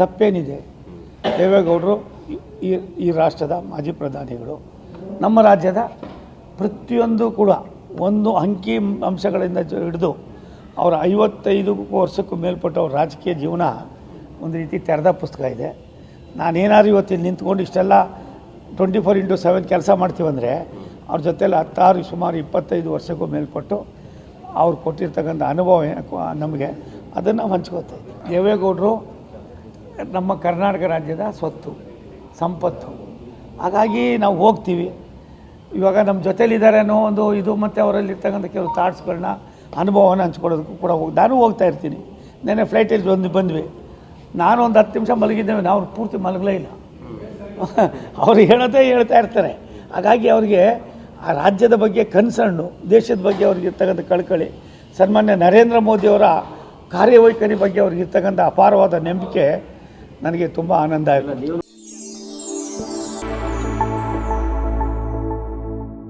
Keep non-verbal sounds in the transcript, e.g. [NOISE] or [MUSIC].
ತಪ್ಪೇನಿದೆ. ದೇವೇಗೌಡರು ಈ ಈ ರಾಷ್ಟ್ರದ ಮಾಜಿ ಪ್ರಧಾನಿಗಳು. ನಮ್ಮ ರಾಜ್ಯದ ಪ್ರತಿಯೊಂದು ಕೂಡ ಒಂದು ಅಂಕಿ ಅಂಶಗಳಿಂದ ಹಿಡಿದು ಅವರ ಐವತ್ತೈದು ವರ್ಷಕ್ಕೂ ಮೇಲ್ಪಟ್ಟ ಅವ್ರ ರಾಜಕೀಯ ಜೀವನ ಒಂದು ರೀತಿ ತೆರೆದ ಪುಸ್ತಕ ಇದೆ. ನಾನೇನಾದ್ರು ಇವತ್ತು ಇಲ್ಲಿ ನಿಂತ್ಕೊಂಡು ಇಷ್ಟೆಲ್ಲ ಟ್ವೆಂಟಿ ಫೋರ್ ಇಂಟು ಸೆವೆನ್ ಕೆಲಸ ಮಾಡ್ತೀವಂದರೆ ಅವ್ರ ಜೊತೆಲಿ ಹತ್ತಾರು, ಸುಮಾರು ಇಪ್ಪತ್ತೈದು ವರ್ಷಕ್ಕೂ ಮೇಲ್ಪಟ್ಟು ಅವ್ರು ಕೊಟ್ಟಿರ್ತಕ್ಕಂಥ ಅನುಭವ ನಮಗೆ ಅದನ್ನು ಹಂಚ್ಕೋತಾ ದೇವೇಗೌಡರು ನಮ್ಮ ಕರ್ನಾಟಕ ರಾಜ್ಯದ ಸ್ವತ್ತು, ಸಂಪತ್ತು. ಹಾಗಾಗಿ ನಾವು ಹೋಗ್ತೀವಿ. ಇವಾಗ ನಮ್ಮ ಜೊತೇಲಿದ್ದಾರೆ ಅನ್ನೋ ಒಂದು ಇದು ಮತ್ತು ಅವರಲ್ಲಿರ್ತಕ್ಕಂಥ ಕೆಲವು ಥಾಟ್ಸ್ಗಳನ್ನ ಅನುಭವವನ್ನು ಹಂಚ್ಕೊಳ್ಳೋದಕ್ಕೂ ಕೂಡ ಹೋಗಿ, ನಾನು ಹೋಗ್ತಾ ಇರ್ತೀನಿ. ನೆನ್ನೆ ಫ್ಲೈಟಲ್ಲಿ ಬಂದು, ಬಂದ್ವಿ. ನಾನು ಒಂದು ಹತ್ತು ನಿಮಿಷ ಮಲಗಿದ್ದೇವೆ ನಾವು ಪೂರ್ತಿ ಮಲಗಲೇ ಇಲ್ಲ. [LAUGHS] ಅವ್ರು ಹೇಳೋದೇ ಹೇಳ್ತಾ ಇರ್ತಾರೆ. ಹಾಗಾಗಿ ಅವರಿಗೆ ಆ ರಾಜ್ಯದ ಬಗ್ಗೆ ಕನ್ಸರ್ನು ದೇಶದ ಬಗ್ಗೆ ಅವ್ರಿಗೆ ಇರ್ತಕ್ಕಂಥ ಕಳ್ಕಳಿ, ಸನ್ಮಾನ್ಯ ನರೇಂದ್ರ ಮೋದಿಯವರ ಕಾರ್ಯವೈಖರಿ ಬಗ್ಗೆ ಅವ್ರಿಗೆ ಇರ್ತಕ್ಕಂಥ ಅಪಾರವಾದ ನಂಬಿಕೆ ನನಗೆ ತುಂಬ ಆನಂದ ಆಯಿತು.